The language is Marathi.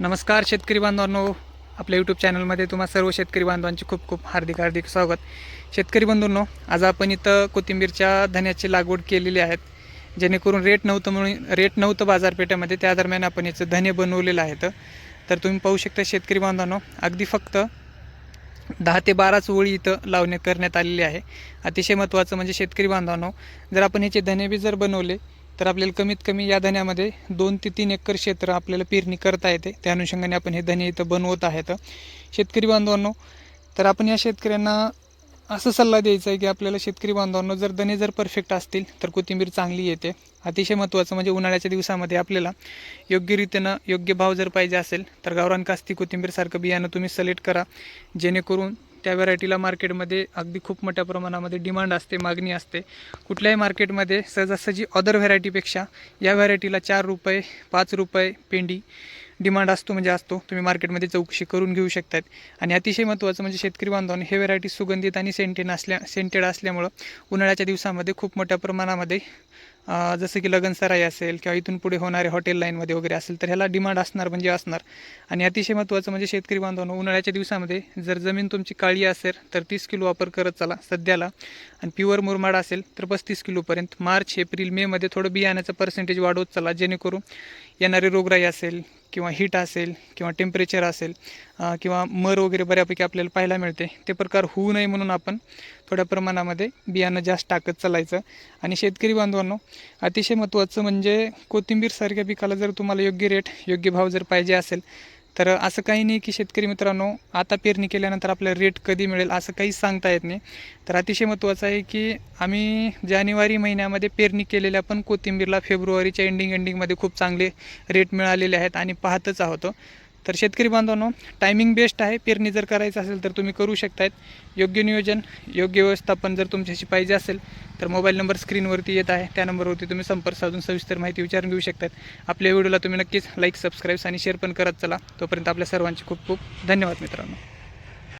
नमस्कार शेतकरी बांधवांनो. आपल्या यूट्यूब चॅनलमध्ये तुम्हा सर्व शेतकरी बांधवांचे खूप खूप हार्दिक हार्दिक स्वागत. शेतकरी बंधूंनो आज आपण इथं कोथिंबीरच्या धन्याची लागवड केलेली आहेत जेणेकरून रेट नव्हतं म्हणून रेट नव्हतं बाजारपेठेमध्ये त्या दरम्यान आपण याचं धने बनवलेलं आहेत तर तुम्ही पाहू शकता शेतकरी बांधवांनो अगदी फक्त दहा ते बाराच ओळी इथं लावणे करण्यात आलेली आहे. अतिशय महत्त्वाचं म्हणजे शेतकरी बांधवांनो जर आपण याचे धने बी जर बनवले तर आपल्याला कमीत कमी या धन्यामध्ये दोन ते तीन एकर क्षेत्र आपल्याला पेरणी करता येते. त्या अनुषंगाने आपण हे धने इथं बनवत आहेत. शेतकरी बांधवांनो तर आपण या शेतकऱ्यांना असं सल्ला द्यायचा आहे की आपल्याला शेतकरी बांधवांनो जर धने जर परफेक्ट असतील तर कोथिंबीर चांगली येते. अतिशय महत्त्वाचं म्हणजे उन्हाळ्याच्या दिवसामध्ये आपल्याला योग्यरीतीनं योग्य भाव जर पाहिजे असेल तर गावरान कास्ती कोथिंबीरसारखं बियाणं तुम्ही सलेक्ट करा. जेणेकरून त्या व्हरायटीला मार्केटमध्ये अगदी खूप मोठ्या प्रमाणामध्ये डिमांड असते मागणी असते. कुठल्याही मार्केटमध्ये सहजासहजी अदर व्हरायटीपेक्षा या व्हरायटीला चार रुपये पाच रुपये पेंडी डिमांड असतो म्हणजे असतो. तुम्ही मार्केटमध्ये चौकशी करून घेऊ शकतात. आणि अतिशय महत्त्वाचं म्हणजे शेतकरी बांधवांनी हे व्हरायटी सुगंधित आणि सेंटेन असल्या सेंटेड असल्यामुळं उन्हाळ्याच्या दिवसामध्ये खूप मोठ्या प्रमाणामध्ये जसं की लगन सराई असेल किंवा इथून पुढे होणारे हॉटेल लाईनमध्ये वगैरे असेल तर ह्याला डिमांड असणार म्हणजे असणार. आणि अतिशय महत्त्वाचं म्हणजे शेतकरी बांधवांनो उन्हाळ्याच्या दिवसामध्ये जर जमीन तुमची काळी असेल तर तीस किलो वापर करत चला सध्याला. आणि प्युअर मुरमाड असेल तर पस्तीस किलोपर्यंत मार्च एप्रिल मेमध्ये थोडं बियाण्याचं पर्सेंटेज वाढवत चला जेणेकरून येणारी रोगराई असेल किंवा हीट असेल किंवा टेम्परेचर असेल किंवा मर वगैरे बऱ्यापैकी आपल्याला पाहायला मिळते. ते प्रकार होऊ नये म्हणून आपण थोड्या प्रमाणामध्ये बियाणं जास्त टाकत चालायचं. आणि शेतकरी बांधवांनो अतिशय महत्त्वाचं म्हणजे कोथिंबीरसारख्या पिकाला जर तुम्हाला योग्य रेट योग्य भाव जर पाहिजे असेल तर असं काही नाही की शेतकरी मित्रांनो आता पेरणी केल्यानंतर आपल्याला रेट कधी मिळेल असं काहीच सांगता येत नाही. तर अतिशय महत्त्वाचं आहे की आम्ही जानेवारी महिन्यामध्ये पेरणी केलेल्या पण कोथिंबीरला फेब्रुवारीच्या एंडिंग एंडिंगमध्ये खूप चांगले रेट मिळालेले आहेत आणि पाहतच आहोत. तर शेतकरी बांधवांनो टायमिंग बेस्ट आहे. पेरणी जर करायचं असेल तर तुम्ही करू शकतायत. योग्य नियोजन योग्य व्यवस्थापन जर तुमच्याशी पाहिजे असेल तर मोबाईल नंबर स्क्रीनवरती येत आहे. त्या नंबरवरती तुम्ही संपर्क साधून सविस्तर माहिती विचारून घेऊ शकतात आपल्या व्हिडिओला तुम्ही नक्कीच लाईक सबस्क्राईब्स आणि शेअर पण करत चला. तोपर्यंत आपल्या सर्वांचे खूप खूप धन्यवाद मित्रांनो.